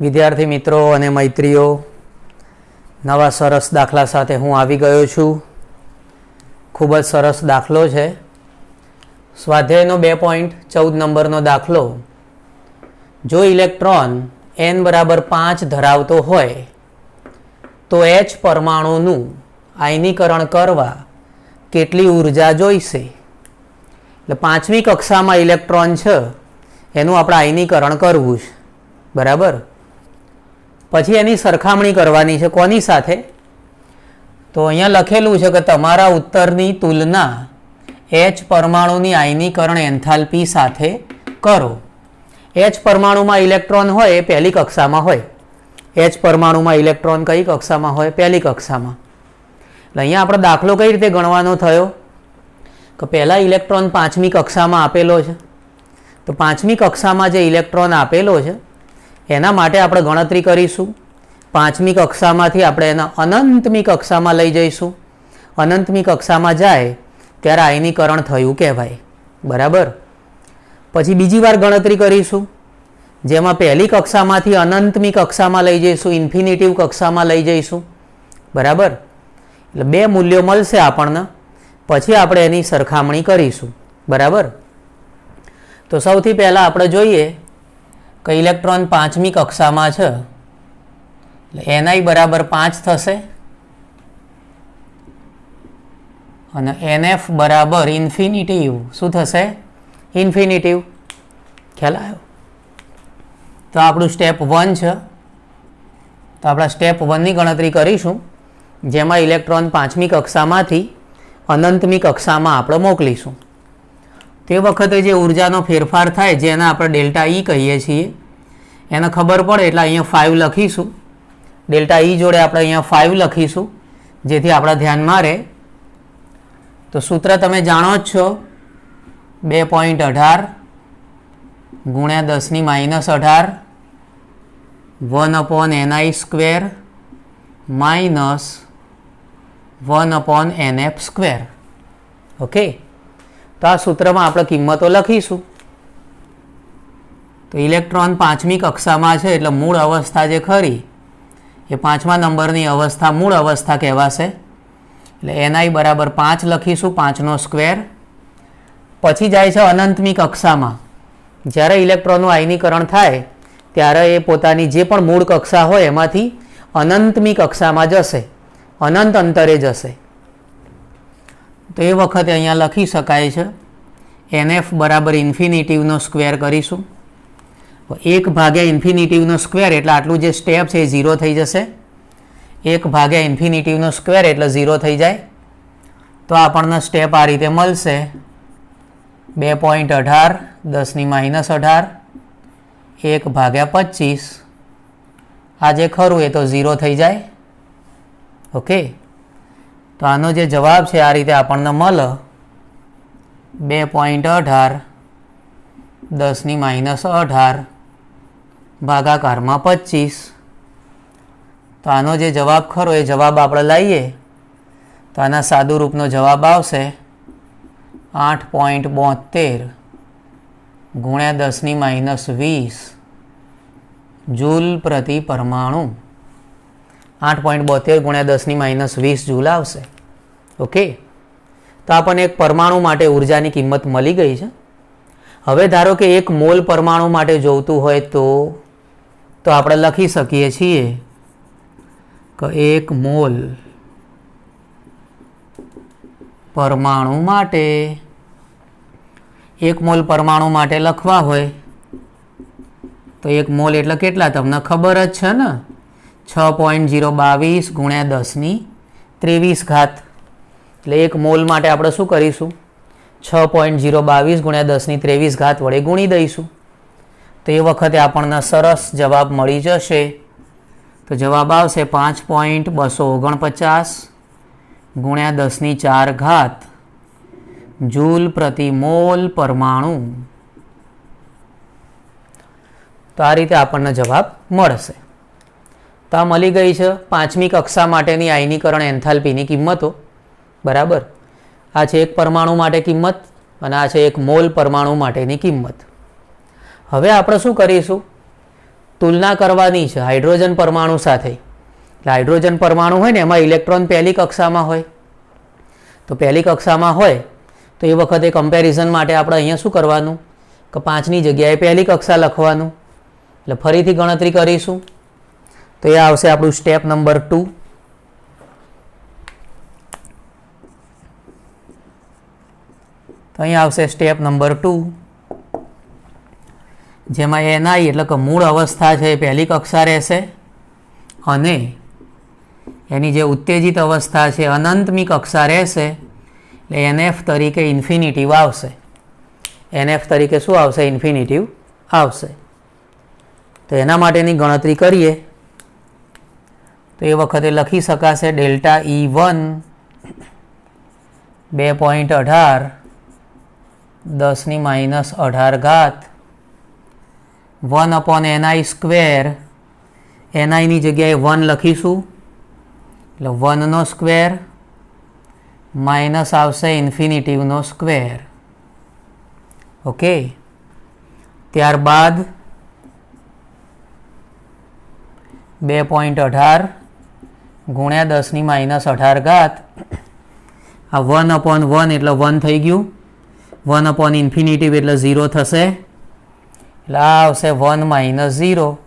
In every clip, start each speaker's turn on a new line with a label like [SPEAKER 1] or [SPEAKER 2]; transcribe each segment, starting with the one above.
[SPEAKER 1] વિદ્યાર્થી મિત્રો અને મૈત્રીઓ, નવા સરસ દાખલા સાથે હું આવી ગયો છું. ખૂબ જ સરસ દાખલો છે. સ્વાધ્યાયનો બે પોઈન્ટ, ચૌદ નંબરનો દાખલો. જો ઇલેક્ટ્રોન એન બરાબર પાંચ ધરાવતો હોય, તો એચ પરમાણુનું આયનીકરણ કરવા કેટલી ઊર્જા જોઈશે? એટલે પાંચમી કક્ષામાં ઇલેક્ટ્રોન છે, એનું આપણે આયનીકરણ કરવું છે. બરાબર? પછી એની સરખામણી કરવાની છે કોની સાથે? તો અહીંયા લખેલું છે કે તમારા ઉત્તરની તુલના એચ પરમાણુની આયનીકરણ એન્થાલ્પી સાથે કરો. એચ પરમાણુમાં ઇલેક્ટ્રોન હોય એ પહેલી કક્ષામાં હોય. એચ પરમાણુમાં ઇલેક્ટ્રોન કઈ કક્ષામાં હોય? પહેલી કક્ષામાં. એટલે અહીંયા આપણે દાખલો કઈ રીતે ગણવાનો થયો? કે પહેલાં ઇલેક્ટ્રોન પાંચમી કક્ષામાં આપેલો છે. તો પાંચમી કક્ષામાં જે ઇલેક્ટ્રોન આપેલો છે એના માટે આપણે ગણતરી કરીશું. પાંચમી કક્ષામાંથી આપણે એના અનંતમી કક્ષામાં લઈ જઈશું. અનંતમી કક્ષામાં જાય ત્યારે આયનીકરણ થયું કહેવાય. બરાબર? પછી બીજી વાર ગણતરી કરીશું. જેમાં પહેલી કક્ષામાંથી અનંતમી કક્ષામાં લઈ જઈશું, ઇન્ફિનિટિવ કક્ષામાં લઈ જઈશું. બરાબર? એટલે બે મૂલ્યો મળશે આપણને. પછી આપણે એની સરખામણી કરીશું. બરાબર? તો સૌથી પહેલાં આપણે જોઈએ કે ઇલેક્ટ્રોન પાંચમી કક્ષામાં છે? એટલે એનઆઈ બરાબર પાંચ થશે. અને એનએફ બરાબર ઇન્ફિનિટિવ. શું થશે? ઇન્ફિનિટિવ. ખ્યાલ આવ્યો? તો આપણું સ્ટેપ વન છે. તો આપણા સ્ટેપ વનની ગણતરી કરીશું. જેમાં ઇલેક્ટ્રોન પાંચમી કક્ષામાંથી અનંતમી કક્ષામાં આપણે મોકલીશું. તે વખતે જે ઉર્જાનો ફેરફાર થાય જેને આપણે ડેલ્ટા ઈ કહીએ છીએ, એને ખબર પડે એટલે અહીંયા ફાઇવ લખીશું. ડેલ્ટા ઈ જોડે આપણે અહીંયા ફાઇવ લખીશું, જેથી આપણા ધ્યાનમાં રહે. તો સૂત્ર તમે જાણો જ છો, બે પોઈન્ટ અઢાર ગુણ્યા દસની માઇનસ અઢાર one upon N I square minus one upon N F square okay તો આ સૂત્રમાં આપણે કિંમતો લખીશું. તો ઇલેક્ટ્રોન પાંચમી કક્ષામાં છે એટલે મૂળ અવસ્થા જે ખરી, એ પાંચમા નંબરની અવસ્થા મૂળ અવસ્થા કહેવાશે. એટલે એનઆઈ બરાબર પાંચ લખીશું, પાંચનો સ્ક્વેર. પછી જાય છે અનંતમી કક્ષામાં. જ્યારે ઇલેક્ટ્રોનનું આયનીકરણ થાય, ત્યારે એ પોતાની જે પણ મૂળ કક્ષા હોય એમાંથી અનંતમી કક્ષામાં જશે. અનંત અંતરે જશે. તો એ વખતે અહીંયા લખી શકાય છે. એનએફ બરાબર ઇન્ફિનિટિવનો સ્ક્વેર કરીશું. એક ભાગ્યા ઇન્ફિનિટિવનો સ્ક્વેર એટલે આટલું જે સ્ટેપ છે એ ઝીરો થઈ જશે. એક ભાગ્યા ઇન્ફિનિટિવનો સ્ક્વેર એટલે ઝીરો થઈ જાય. તો આપણને સ્ટેપ આ રીતે મળશે. બે પોઈન્ટ અઢાર, દસની માઇનસ અઢાર. એક ભાગ્યા પચીસ. આ જે ખરું એ તો ઝીરો થઈ જાય. ઓકે? તો આનો જે જવાબ છે આ રીતે આપણને મળે. બે પોઈન્ટ અઢાર, દસની માઇનસ અઢાર, ભાગાકારમાં પચીસ. તો આનો જે જવાબ ખરો એ જવાબ આપણે લઈએ. તો આના સાદુ રૂપનો જવાબ આવશે આઠ પોઈન્ટ બોતેર ગુણ્યા દસની માઇનસ વીસ. જૂલ પ્રતિ પરમાણુ. આઠ પોઈન્ટ બોતેર ગુણ્યા દસની માઇનસ વીસ જૂલ આવશે. ઓકે? તો આપણને એક પરમાણુ માટે ઉર્જાની કિંમત મળી ગઈ છે. હવે ધારો કે એક મોલ પરમાણુ માટે જોઈતું હોય તો તો આપણે લખી શકીએ છીએ કે એક મોલ પરમાણુ માટે, એક મોલ પરમાણુ માટે લખવા હોય, તો એક મોલ એટલે કેટલા? તમને ખબર જ છે ને? છ પોઈન્ટ જીરો બાવીસ ગુણ્યા દસની ત્રેવીસ ઘાત. એટલે એક મોલ માટે આપણે શું કરીશું? છ પોઈન્ટ જીરો બાવીસ ગુણ્યા દસની ત્રેવીસ ઘાત વડે ગુણી દઈશું. તો એ વખતે આપણને સરસ જવાબ મળી જશે. તો જવાબ આવશે પાંચ પોઈન્ટ બસો ઓગણપચાસ ગુણ્યા દસની ચાર ઘાત. જૂલ પ્રતિ મોલ પરમાણુ. તો આ રીતે આપણને જવાબ મળશે. તો આ મળી ગઈ છે પાંચમી કક્ષા માટેની આયનીકરણ એન્થાલ્પીની કિંમતો. બરાબર? આ છે એક પરમાણુ માટે કિંમત અને આ છે એક મોલ પરમાણુ માટેની કિંમત. હવે આપણે શું કરીશું? તુલના કરવાની છે હાઇડ્રોજન પરમાણુ સાથે. એટલે હાઇડ્રોજન પરમાણુ હોય ને, એમાં ઇલેક્ટ્રોન પહેલી કક્ષામાં હોય. તો પહેલી કક્ષામાં હોય, તો એ વખતે કમ્પેરિઝન માટે આપણે અહીંયા શું કરવાનું? કે પાંચની જગ્યાએ પહેલી કક્ષા લખવાનું. એટલે ફરીથી ગણતરી કરીશું. તો એ આવશે આપણું સ્ટેપ નંબર ટુ તો આવશે સ્ટેપ નંબર ટુ જેમાં એનઆઈ એટલે કે મૂળ અવસ્થા છે એ પહેલી કક્ષા રહેશે અને એની જે ઉત્તેજિત અવસ્થા છે અનંતમી કક્ષા રહેશે એટલે એનએફ તરીકે ઇન્ફિનિટિવ આવશે. એનએફ તરીકે શું આવશે? ઇન્ફિનિટિવ આવશે. તો એના માટેની ગણતરી કરીએ. તો એ વખતે લખી શકાશે ડેલ્ટા ઈ વન બે પોઈન્ટ અઢાર, દસની માઇનસ અઢાર ઘાત, one upon N I square. એનઆઈની જગ્યાએ વન લખીશું. એટલે વનનો સ્ક્વેર માઇનસ આવશે ઇન્ફિનિટિવનો સ્ક્વેર. ઓકે? ત્યારબાદ બે પોઈન્ટ અઢાર ગુણ્યા દસની માઇનસ અઢાર ઘાત. આ વન અપોન વન એટલે વન થઈ ગયું. વન અપોન ઇન્ફિનિટિવ એટલે ઝીરો થશે. એટલે આ આવશે વન માઇનસ ઝીરો.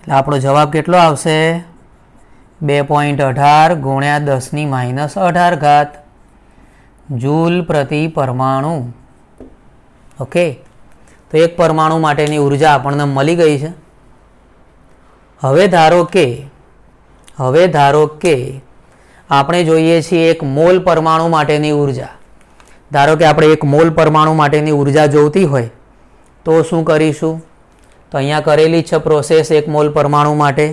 [SPEAKER 1] એટલે આપણો જવાબ કેટલો આવશે? બે પોઈન્ટ અઢાર ગુણ્યા દસની માઇનસ અઢાર ઘાત. જૂલ પ્રતિ પરમાણુ. ઓકે? તો એક પરમાણુ માટેની ઊર્જા આપણને મળી ગઈ છે. હવે ધારો કે હવે ધારો કે આપણે જોઈએ છીએ એક મોલ પરમાણુ માટેની ઊર્જા. ધારો કે આપણે એક મોલ પરમાણુ માટેની ઊર્જા જોઈતી હોય, તો શું કરીશું? તો અહીંયા કરેલી છે પ્રોસેસ એક મોલ પરમાણુ માટે.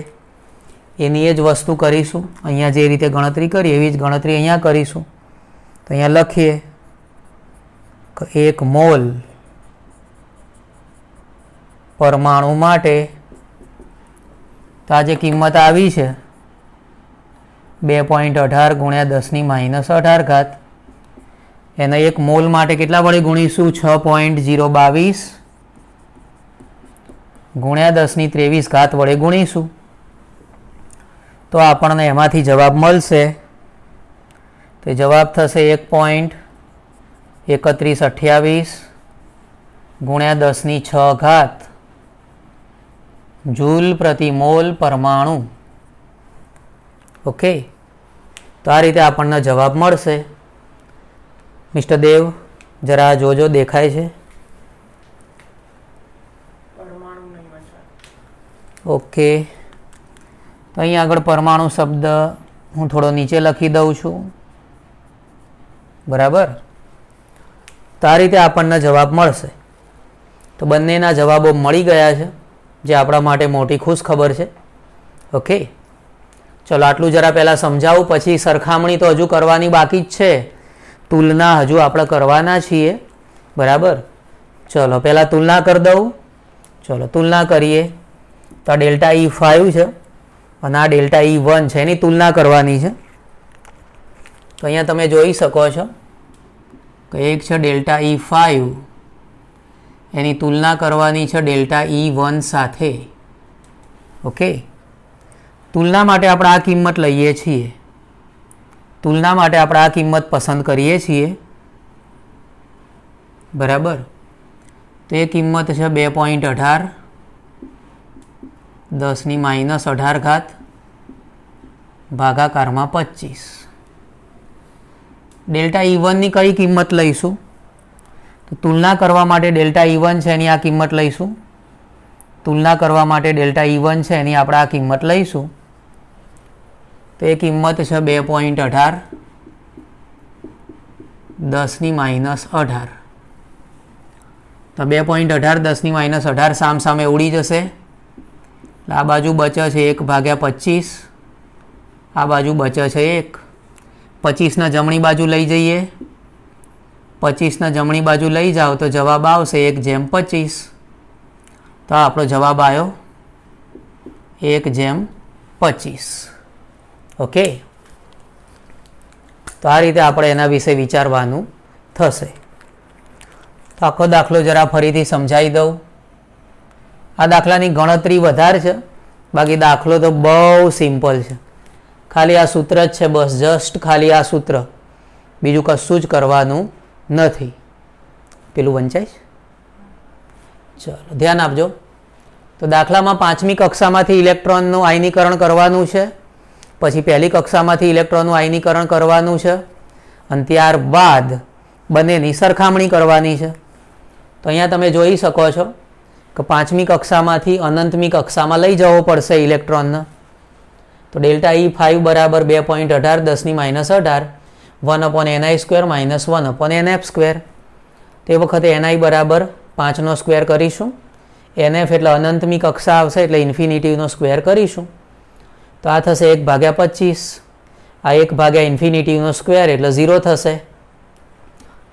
[SPEAKER 1] એની એ જ વસ્તુ કરીશું. અહીંયા જે રીતે ગણતરી કરી, એવી જ ગણતરી અહીંયા કરીશું. તો અહીંયા લખીએ એક મોલ પરમાણુ માટે તો આ જે કિંમત આવી છે બે પોઈન્ટ અઢાર ગુણ્યા દસની માઇનસ અઢાર ઘાત. એના એક મોલ માટે કેટલા વડે ગુણીશું? છ પોઈન્ટ જીરો બાવીસ ગુણ્યા દસની ત્રેવીસ ઘાત વડે ગુણીશું. તો આપણને એમાંથી જવાબ મળશે. તો જવાબ થશે એક પોઈન્ટ એકત્રીસ અઠ્યાવીસ ગુણ્યા દસની છ ઘાત. જૂલ પ્રતિ મોલ પરમાણુ. ઓકે? તો આ રીતે આપણને જવાબ મળશે. મિસ્ટર દેવ જરા જોજો દેખાય છે? ઓકે. તો અહીં આગળ પરમાણુ શબ્દ હું થોડો નીચે લખી દઉં છું. બરાબર? તો આ રીતે આપણને જવાબ મળશે. તો બંનેના જવાબો મળી ગયા છે જે આપણા માટે મોટી ખુશ ખબર છે. ઓકે? ચલો, આટલું જરા પહેલાં સમજાવું, પછી સરખામણી તો હજુ કરવાની બાકી જ છે. તુલના હજુ આપણે કરવાના છીએ. બરાબર? ચલો, પહેલાં તુલના કરી દઉં. ચલો, તુલના કરીએ. તો આ ડેલ્ટા ઈ ફાઇવ છે. અને આ ડેલ્ટા ઈ વન છે. એની તુલના કરવાની છે. તો અહીંયા તમે જોઈ શકો છો કે એક છે ડેલ્ટા ઈ ફાઇવ એની તુલના કરવાની છે ડેલ્ટા ઈ વન સાથે. ઓકે? તુલના માટે આપણે આ કિંમત લઈએ છીએ. તુલના માટે આપણે આ કિંમત પસંદ કરીએ છીએ. બરાબર? તો એ કિંમત છે બે પોઈન્ટ અઢાર. દસની માઇનસ અઢાર ઘાત ભાગાકારમાં પચીસ. ડેલ્ટા ઈ વનની કઈ કિંમત લઈશું? તો તુલના કરવા માટે ડેલ્ટા ઈ વન છે એની આ કિંમત લઈશું. તુલના કરવા માટે ડેલ્ટા ઈ વન છે એની આપણે આ કિંમત લઈશું. તો એ કિંમત છે બે પોઈન્ટ અઢાર. દસની માઇનસ અઢાર. તો બે પોઈન્ટ અઢાર, દસની માઇનસ અઢાર સામ સામે ઉડી જશે. આ બાજુ બચે છે એક ભાગ્યા પચીસ. આ બાજુ બચે છે એક. પચીસના જમણી બાજુ લઈ જઈએ. પચીસના જમણી બાજુ લઈ જાઓ તો જવાબ આવશે એક જેમ પચીસ. તો આપણો જવાબ આવ્યો એક જેમ પચીસ. ઓકે? તો આ રીતે આપણે એના વિશે વિચારવાનું થશે. તો આખો દાખલો જરા ફરીથી સમજાવી દઉં. આ દાખલાની ગણતરી વધારે છે, બાકી દાખલો તો બહુ સિમ્પલ છે. ખાલી આ સૂત્ર જ છે બસ, જસ્ટ ખાલી આ સૂત્ર. બીજું કશું જ કરવાનું નથી. પેલું વંચાય છે ચલો, ધ્યાન આપજો. તો દાખલામાં પાંચમી કક્ષામાંથી ઇલેક્ટ્રોનનું આયનીકરણ કરવાનું છે. પછી પહેલી કક્ષામાંથી ઇલેક્ટ્રોનનું આયનીકરણ કરવાનું છે અને ત્યારબાદ બંનેની સરખામણી કરવાની છે. તો અહીંયા તમે જોઈ શકો છો કે પાંચમી કક્ષામાંથી અનંતમી કક્ષામાં લઈ જવો પડશે ઇલેક્ટ્રોનને. તો ડેલ્ટા ઈ ફાઇવ બરાબર બે પોઈન્ટ અઢાર, દસની માઇનસ અઢાર, one upon N I square minus one upon N F square. તે વખતે એનઆઈ બરાબર પાંચનો સ્ક્વેર કરીશું. એનએફ એટલે અનંતમી કક્ષા આવશે એટલે ઇન્ફિનિટીનો સ્ક્વેર કરીશું. તો આ થશે એક ભાગ્યા પચીસ. આ એક ભાગ્યા ઇન્ફિનિટીનો સ્ક્વેર એટલે ઝીરો થશે.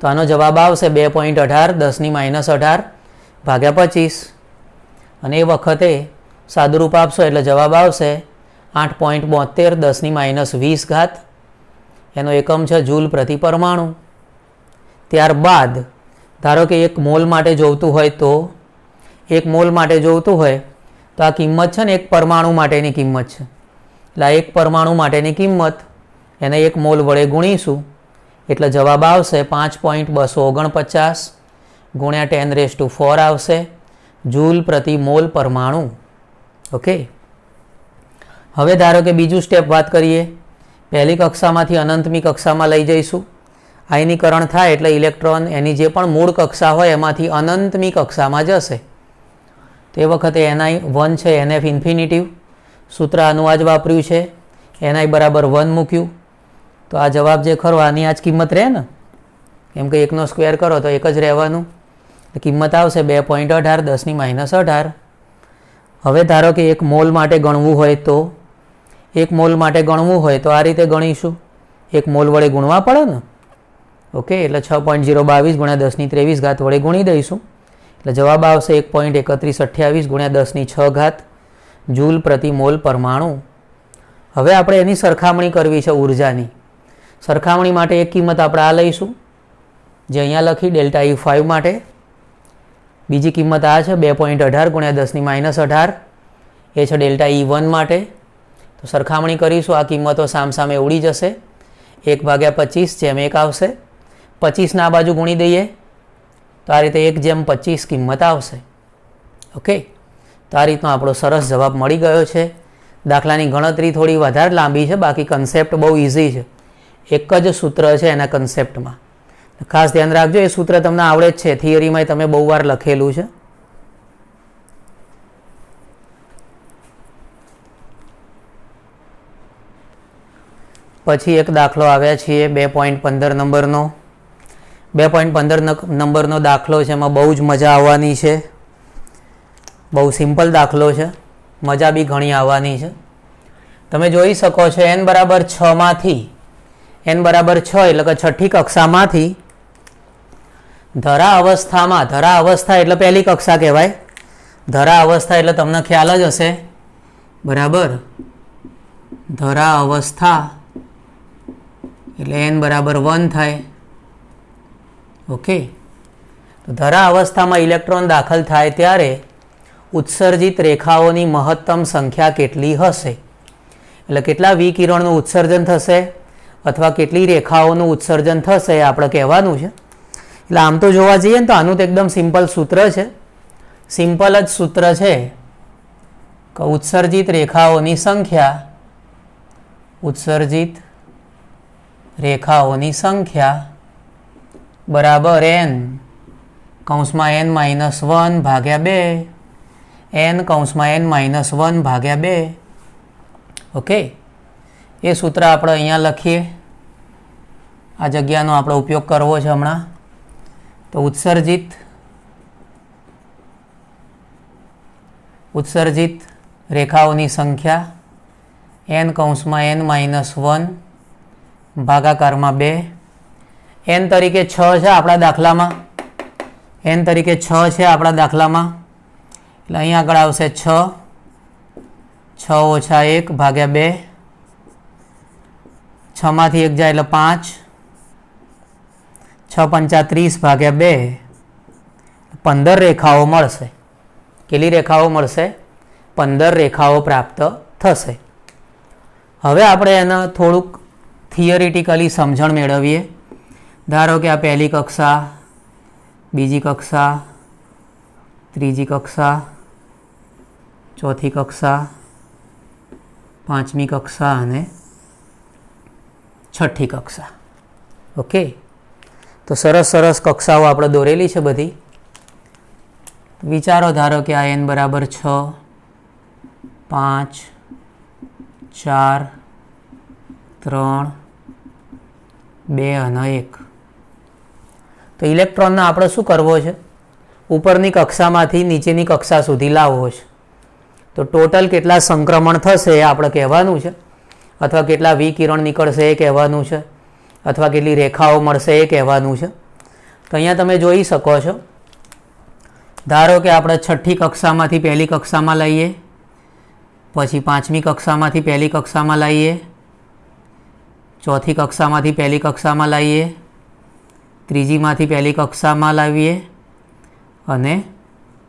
[SPEAKER 1] તો આનો જવાબ આવશે બે પોઈન્ટ અઢાર, દસની માઇનસ અઢાર, ભાગ્યા પચીસ. અને એ વખતે સાદુરૂપ આપશો એટલે જવાબ આવશે આઠ પોઈન્ટ બોતેર દસની માઇનસ વીસ ઘાત. એનો એકમ છે જૂલ પ્રતિ પરમાણુ. ત્યારબાદ, ધારો કે એક મોલ માટે જોઈતું હોય તો, એક મોલ માટે જોઈતું હોય, તો આ કિંમત છે ને એક પરમાણુ માટેની કિંમત છે. એટલે એક પરમાણુ માટેની કિંમત. એને એક મોલ વડે ગુણીશું. એટલે જવાબ આવશે પાંચ પોઈન્ટ બસો ઓગણપચાસ ગુણ્યા ટેન રેસ ટુ ફોર આવશે. જૂલ પ્રતિ મોલ પરમાણુ. ઓકે? હવે ધારો કે બીજું સ્ટેપ વાત કરીએ. પહેલી કક્ષામાંથી અનંતમી કક્ષામાં લઈ જઈશું. આયનીકરણ થાય એટલે ઇલેક્ટ્રોન એની જે પણ મૂળ કક્ષા હોય એમાંથી અનંતમી કક્ષામાં જશે. તે વખતે એનઆઈ વન છે એનએફ ઇન્ફિનિટિવ. સૂત્ર આનું આજ વાપર્યું છે. એનઆઈ બરાબર વન મૂક્યું. તો આ જવાબ જે ખરો, આની આ જ કિંમત રહે ને? કેમ કે એકનો સ્ક્વેર કરો તો એક જ રહેવાનું. કિંમત આવશે બે પોઈન્ટ અઢાર, દસની માઇનસ અઢાર. હવે ધારો કે એક મોલ માટે ગણવું હોય તો, એક મોલ માટે ગણવું હોય તો આ રીતે ગણીશું. એક મોલ વડે ગુણવા પડે ને? ઓકે, એટલે છ પોઈન્ટ જીરો બાવીસ ગુણ્યા દસની ત્રેવીસ ઘાત વડે ગુણી દઈશું. એટલે જવાબ આવશે એક પોઈન્ટ એકત્રીસ અઠ્યાવીસ ગુણ્યા દસની છ ઘાત. જૂલ પ્રતિ મોલ પરમાણુ. હવે આપણે એની સરખામણી કરવી છે ઉર્જાની. સરખામણી માટે એક કિંમત આપણે આ લઈશું. જે અહીંયા લખી ડેલ્ટા ઈ ફાઇવ માટે. બીજી કિંમત આ છે બે પોઈન્ટ અઢાર ગુણ્યા દસની માઇનસ અઢાર. એ છે ડેલ્ટા ઈ વન માટે. તો સરખામણી કરીશું, આ કિંમતો સામસામે ઉડી જશે. એક ભાગ્યા પચીસ જેમ એક આવશે. પચીસના આ બાજુ ગુણી દઈએ. તો આ રીતે એક જેમ પચીસ કિંમત આવશે. ઓકે? તો આ રીતનો આપણો સરસ જવાબ મળી ગયો છે. દાખલાની ગણતરી થોડી વધારે લાંબી છે, બાકી કન્સેપ્ટ બહુ ઇઝી છે. એક જ સૂત્ર છે એના કન્સેપ્ટમાં ખાસ ધ્યાન રાખજો, એ સૂત્ર તમને આવડે જ છે. થિયરીમાં તમે બહુ વાર લખેલું છે. પછી એક દાખલો આવ્યા છીએ, બે પોઈન્ટ પંદર નંબરનો. બે પોઈન્ટ પંદર નંબરનો દાખલો છે, એમાં બહુ જ મજા આવવાની છે. બહુ સિમ્પલ દાખલો છે. મજા બી ઘણી આવવાની છે. તમે જોઈ શકો છો એન બરાબર છમાંથી એન બરાબર છ એટલે કે છઠ્ઠી કક્ષામાંથી, ધરા અવસ્થામાં, ધરા અવસ્થા એટલે પહેલી કક્ષા કહેવાય. ધરા અવસ્થા એટલે તમને ખ્યાલ જ હશે. બરાબર? ધરા અવસ્થા એટલે એન બરાબર વન થાય. ઓકે? તો ધરા અવસ્થામાં ઇલેક્ટ્રોન દાખલ થાય ત્યારે ઉત્સર્જિત રેખાઓની મહત્તમ સંખ્યા કેટલી હશે? એટલે કેટલા વિકિરણનું ઉત્સર્જન થશે? અથવા કેટલી રેખાઓનું ઉત્સર્જન થશે? આપણે કહેવાનું છે. એટલે આમ તો જોવા જઈએ ને તો આનું તો એકદમ સિમ્પલ સૂત્ર છે. સિમ્પલ જ સૂત્ર છે કે ઉત્સર્જિત રેખાઓની સંખ્યા, ઉત્સર્જિત રેખાઓની સંખ્યા બરાબર એન કૌંસમાં એન માઇનસ વન ભાગ્યા બે એન કૌંસમાં એન માઇનસ વન ભાગ્યા બે. ઓકે એ સૂત્ર આપણે અહીંયા લખીએ. આ જગ્યાનો આપણે ઉપયોગ કરવો છે હમણાં. તો ઉત્સર્જિત ઉત્સર્જિત રેખાઓની સંખ્યા એન કૌંસમાં એન માઇનસ વન ભાગાકારમાં બે. એન તરીકે છ છે આપણા દાખલામાં. એન તરીકે છ છે આપણા દાખલામાં. એટલે અહીં આગળ આવશે છ. છ ઓછા એક ભાગ્યા બે. છમાંથી એક જાય એટલે પાંચ. છ પંચા ત્રીસ ભાગ્યા બે. પંદર રેખાઓ મળશે. કેટલી રેખાઓ મળશે? પંદર રેખાઓ પ્રાપ્ત થશે. હવે આપણે એને થોડુંક થિયરિટિકલી સમજણ મેળવીએ. ધારો કે આ પહેલી કક્ષા, બીજી કક્ષા, ત્રીજી કક્ષા ચોથી કક્ષા, પાંચમી કક્ષા અને છઠ્ઠી કક્ષા. ઓકે? તો સરસ સરસ કક્ષાઓ આપણે દોરેલી છે બધી. વિચારો ધારો કે આ એન બરાબર છ, પાંચ, ચાર, ત્રણ, બે અને એક. તો ઇલેક્ટ્રોનને આપણે શું કરવો છે? ઉપરની કક્ષામાંથી નીચેની કક્ષા સુધી લાવવો છે. તો ટોટલ કેટલા સંક્રમણ થશે એ આપણે કહેવાનું છે. અથવા કેટલા વિકિરણ નીકળશે એ કહેવાનું છે. અથવા કેટલી રેખાઓ મળશે એ કહેવાનું છે. તો અહીંયા તમે જોઈ શકો છો. ધારો કે આપણે છઠ્ઠી કક્ષામાંથી પહેલી કક્ષામાં લઈએ. પછી પાંચમી કક્ષામાંથી પહેલી કક્ષામાં લાવીએ ચોથી કક્ષામાંથી પહેલી કક્ષામાં લાવીએ ત્રીજીમાંથી પહેલી કક્ષામાં લાવીએ. અને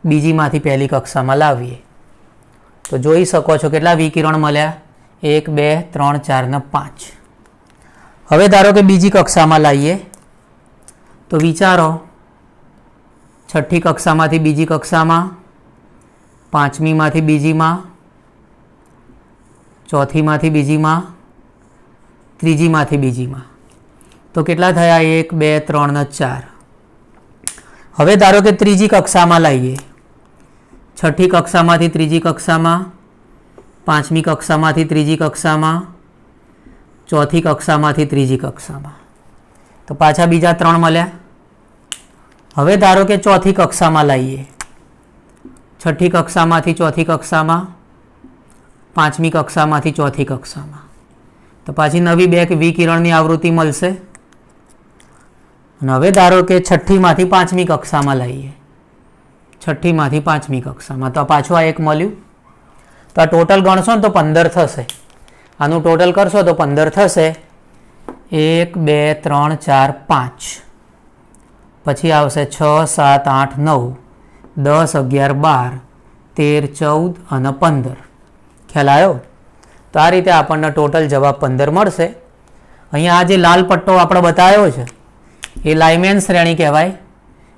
[SPEAKER 1] બીજીમાંથી પહેલી કક્ષામાં લાવીએ. તો જોઈ શકો છો કેટલા વિકિરણ મળ્યા? એક, બે, ત્રણ, ચાર ને પાંચ. હવે ધારો કે બીજી કક્ષામાં લાવીએ તો વિચારો, છઠ્ઠી કક્ષામાંથી બીજી કક્ષામાં, પાંચમીમાંથી બીજીમાં, ચોથીમાંથી બીજીમાં, ત્રીજીમાંથી બીજીમાં. તો કેટલા થયા? એક, બે, ત્રણ ને ચાર. હવે ધારો કે ત્રીજી કક્ષામાં લાવીએ છઠ્ઠી કક્ષામાંથી ત્રીજી કક્ષામાં, પાંચમી કક્ષામાંથી ત્રીજી કક્ષામાં, ચોથી કક્ષામાંથી ત્રીજી કક્ષામાં. તો પાછા બીજા ત્રણ મળ્યા. હવે ધારો કે ચોથી કક્ષામાં લાવીએ છઠ્ઠી કક્ષામાંથી ચોથી કક્ષામાં, પાંચમી કક્ષામાંથી ચોથી કક્ષામાં. તો પાછી નવી બે વિકિરણની આવૃત્તિ મળશે. અને હવે ધારો કે છઠ્ઠીમાંથી પાંચમી કક્ષામાં લઈએ. છઠ્ઠીમાંથી પાંચમી કક્ષામાં. તો પાછું આ એક મળ્યું. તો આ ટોટલ ગણશો ને તો પંદર થશે. આનું ટોટલ કરશો તો પંદર થશે. એક, બે, ત્રણ, ચાર, પાંચ. પછી આવશે છ, સાત, આઠ, નવ, દસ, અગિયાર, બાર, તેર, ચૌદ અને પંદર. ખ્યાલ આવ્યો તો આ રીતે આપણને ટોટલ જવાબ પંદર મળશે. અહીંયા આ જે લાલ પટ્ટો આપણે બતાવ્યો છે, એ લાઇમેન શ્રેણી કહેવાય.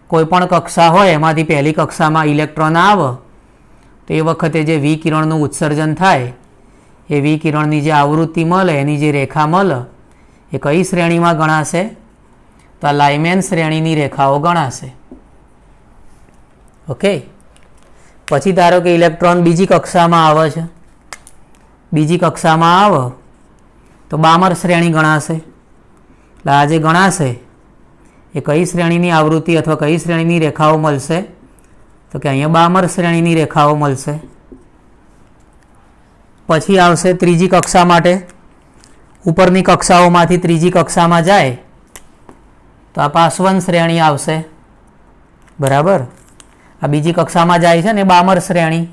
[SPEAKER 1] કોઈ પણ કક્ષા હોય, એમાંથી પહેલી કક્ષામાં ઇલેક્ટ્રોન આવે, તો એ વખતે જે વિકિરણનું ઉત્સર્જન થાય, એ વિકિરણની જે આવૃત્તિ મળે, એની જે રેખા મળે, એ કઈ શ્રેણીમાં ગણાશે? તો આ લાઇમેન શ્રેણીની રેખાઓ ગણાશે. ઓકે? પછી ધારો કે ઇલેક્ટ્રોન બીજી કક્ષામાં આવે છે. બીજી કક્ષામાં આવે, તો બામર શ્રેણી ગણાશે. એટલે આ જે ગણાશે એ કઈ શ્રેણીની આવૃત્તિ અથવા કઈ શ્રેણીની રેખાઓ મળશે? તો કે અહીંયા બામર શ્રેણીની રેખાઓ મળશે. પછી આવશે ત્રીજી કક્ષા માટે. ઉપરની કક્ષાઓમાંથી ત્રીજી કક્ષામાં જાય. તો આ પાસવન શ્રેણી આવશે. બરાબર? આ બીજી કક્ષામાં જાય છે ને બામર શ્રેણી.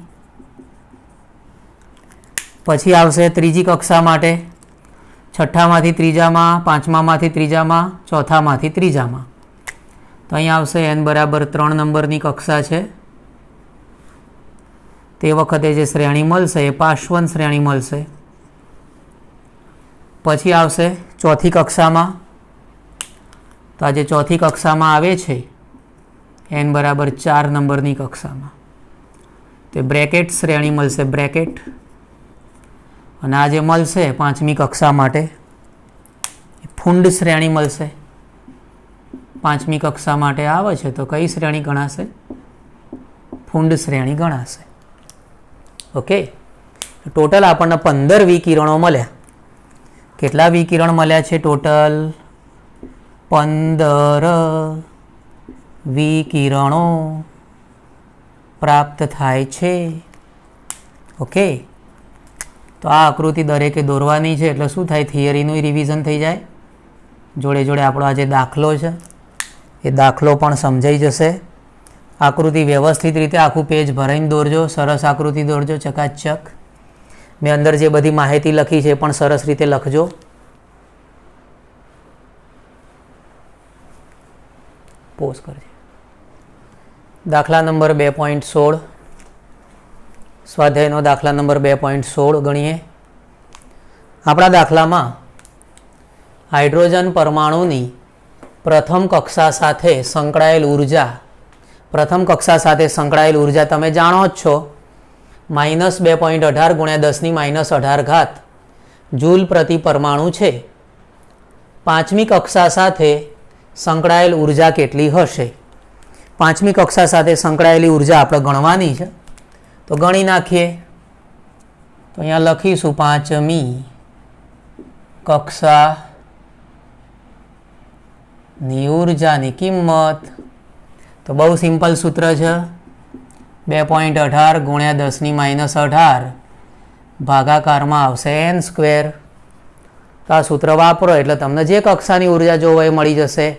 [SPEAKER 1] પછી આવશે ત્રીજી કક્ષા માટે. છઠ્ઠામાંથી ત્રીજામાં, પાંચમામાંથી ત્રીજામાં, ચોથામાંથી ત્રીજામાં. તો અહીંયા આવશે એન બરાબર ત્રણ નંબરની કક્ષા છે. તે વખતે જે શ્રેણી મળશે એ પાશ્વન શ્રેણી મળશે. પછી આવશે ચોથી કક્ષામાં. તો આ જે ચોથી કક્ષામાં આવે છે એન બરાબર ચાર નંબરની કક્ષામાં. તે બ્રેકેટ શ્રેણી મળશે, બ્રેકેટ. અને આ જે મળશે પાંચમી કક્ષા માટે ફૂંડ શ્રેણી મળશે. પાંચમી કક્ષા માટે આવે છે, તો કઈ શ્રેણી ગણાશે? ફૂંડ શ્રેણી ગણાશે. ઓકે? ટોટલ આપણને પંદર વિકિરણો મળ્યા. કેટલા વિકિરણ મળ્યા છે ટોટલ? પંદર વિકિરણો પ્રાપ્ત થાય છે. ઓકે? તો આ આકૃતિ દરેકે દોરવાની છે, એટલે શું થાય? થિયરીનું રિવિઝન થઈ જાય. જોડે જોડે આપણો આ જે દાખલો છે એ દાખલો પણ સમજાઈ જશે. આકૃતિ વ્યવસ્થિત રીતે આખું પેજ ભરાઈને દોરજો, સરસ આકૃતિ દોરજો, ચકાચક. મેં અંદર જે બધી માહિતી લખી છે એ પણ સરસ રીતે લખજો. પોઝ કરજે. દાખલા નંબર બે પોઈન્ટ સોળ. સ્વાધ્યાયનો દાખલા નંબર બે પોઈન્ટ સોળ ગણીએ. આપણા દાખલામાં હાઇડ્રોજન પરમાણુની પ્રથમ કક્ષા સાથે સંકળાયેલ ઊર્જા, પ્રથમ કક્ષા સાથે સંકળાયેલ ઊર્જા તમે જાણો જ છો. માઇનસ બે પોઈન્ટ અઢાર ગુણ્યા દસની માઇનસ અઢાર ઘાત. જૂલ પ્રતિ પરમાણુ છે. પાંચમી કક્ષા સાથે સંકળાયેલ ઊર્જા કેટલી હશે? પાંચમી કક્ષા સાથે સંકળાયેલી ઊર્જા આપણે ગણવાની છે. તો ગણી નાખીએ. તો અહીંયા લખીશું પાંચમી કક્ષા ની ઉર્જાની કિંમત. તો બહુ સિમ્પલ સૂત્ર છે. બે પોઈન્ટ અઢાર ગુણ્યા દસની માઇનસ અઢાર. ભાગાકારમાં આવશે એન સ્ક્વેર તો આ સૂત્ર વાપરો એટલે તમને જે કક્ષાની ઊર્જા જોવો એ મળી જશે.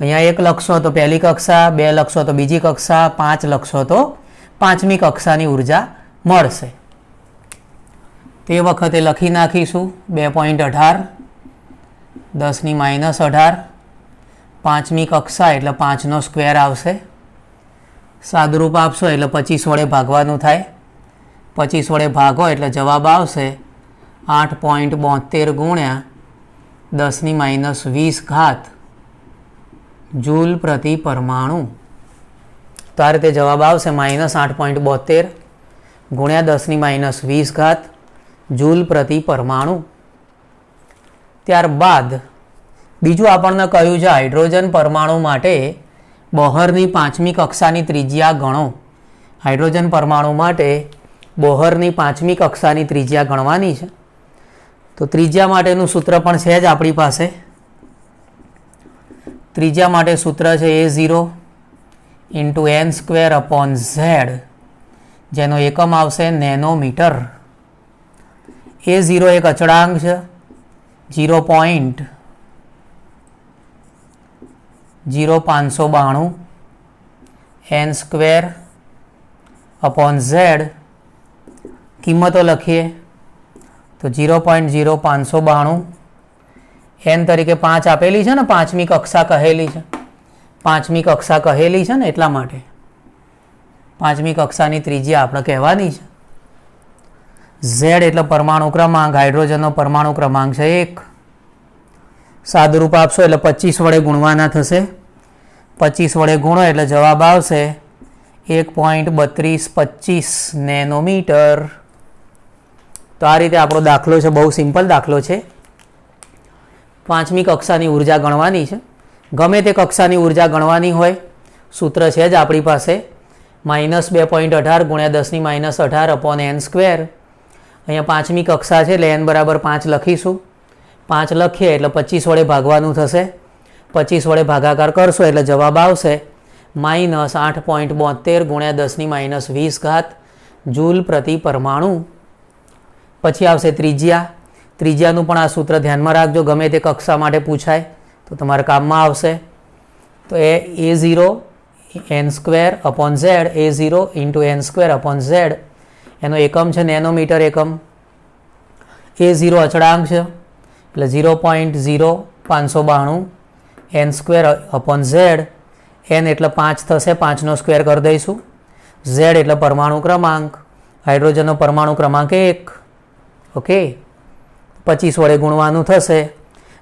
[SPEAKER 1] અહીંયા એક લખશો તો પહેલી કક્ષા, બે લખશો તો બીજી કક્ષા, પાંચ લખશો તો પાંચમી કક્ષાની ઊર્જા મળશે. તે વખતે લખી નાખીશું. બે પોઈન્ટ અઢાર. દસની માઇનસ અઢાર. પાંચમી કક્ષા એટલે પાંચનો સ્ક્વેર આવશે. સાદુરૂપ આપશો એટલે પચીસ વડે ભાગવાનું થાય. પચીસ વડે ભાગો એટલે જવાબ આવશે આઠ પોઈન્ટ બોતેર ગુણ્યા દસની માઇનસ વીસ ઘાત જૂલ પ્રતિ પરમાણુ. તો આ રીતે જવાબ આવશે માઇનસ આઠ પોઈન્ટ બોતેર ગુણ્યા દસની માઇનસ વીસ ઘાત જૂલ પ્રતિ પરમાણુ. ત્યારબાદ બીજું આપણને કહ્યું છે, હાઇડ્રોજન પરમાણુ માટે બોહરની પાંચમી કક્ષાની ત્રિજ્યા ગણો. હાઇડ્રોજન પરમાણુ માટે બોહરની પાંચમી કક્ષાની ત્રિજ્યા ગણવાની છે. તો ત્રિજ્યા માટેનું સૂત્ર પણ છે જ આપણી પાસે. ત્રિજ્યા માટે સૂત્ર છે A zero into N square upon Z, જેનો એકમ આવશે નેનોમીટર. એ ઝીરો એક અચળાંક છે, ઝીરો પોઈન્ટ જીરો પાંચસો બાણું. N square upon Z. કિંમતો લખીએ. તો જીરો પોઈન્ટ જીરો પાંચસો બાણું. એન તરીકે પાંચ આપેલી છે ને, પાંચમી કક્ષા કહેલી છે. પાંચમી કક્ષા કહેલી છે ને, એટલા માટે. પાંચમી કક્ષાની ત્રીજી આપણે કહેવાની છે. ઝેડ એટલે પરમાણુ ક્રમાંક, હાઇડ્રોજનનો પરમાણુ ક્રમાંક છે એક. સાદુરૂપ આપશો એટલે પચીસ વડે ગુણવાના થશે. પચીસ વડે ગુણો એટલે જવાબ આવશે એક પોઈન્ટ બત્રીસ પચીસ નેનોમીટર. તો આ રીતે આપણો દાખલો છે, બહુ સિમ્પલ દાખલો છે. પાંચમી કક્ષાની ઊર્જા ગણવાની છે. ગમે તે કક્ષાની ઊર્જા ગણવાની હોય, સૂત્ર છે જ આપણી પાસે. માઇનસ બે પોઈન્ટ અઢાર ગુણ્યા દસની માઇનસ અઢાર અપોન એન સ્ક્વેર. અહીંયા પાંચમી કક્ષા છે, એટલે એન બરાબર પાંચ લખીશું. પાંચ લખીએ એટલે પચીસ વડે ભાગવાનું થશે. પચીસ વડે ભાગાકાર કરશો એટલે જવાબ આવશે માઇનસ આઠ પોઈન્ટ બોતેર ગુણ્યા દસની માઇનસ વીસ ઘાત જૂલ પ્રતિ પરમાણુ. પછી આવશે ત્રિજ્યા. ત્રિજ્યાનું પણ આ સૂત્ર ધ્યાનમાં રાખજો, ગમે તે કક્ષા માટે પૂછાય તો તમારા કામમાં આવશે. તો A A zero N square upon Z, A zero into N square upon Z. એનો એકમ છે નેનોમીટર એકમ. એ ઝીરો અચળાંક છે, એટલે ઝીરો પોઈન્ટ ઝીરો પાંચસો બાણું N square upon Z N એટલે પાંચ થશે, પાંચનો સ્ક્વેર કરી દઈશું. ઝેડ એટલે પરમાણુ ક્રમાંક, હાઇડ્રોજનનો પરમાણુ ક્રમાંક એક. ઓકે પચીસ વડે ગુણવાનું થશે.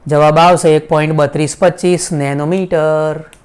[SPEAKER 1] જવાબ આવશે એક પોઈન્ટ બત્રીસ પચીસ નેનોમીટર.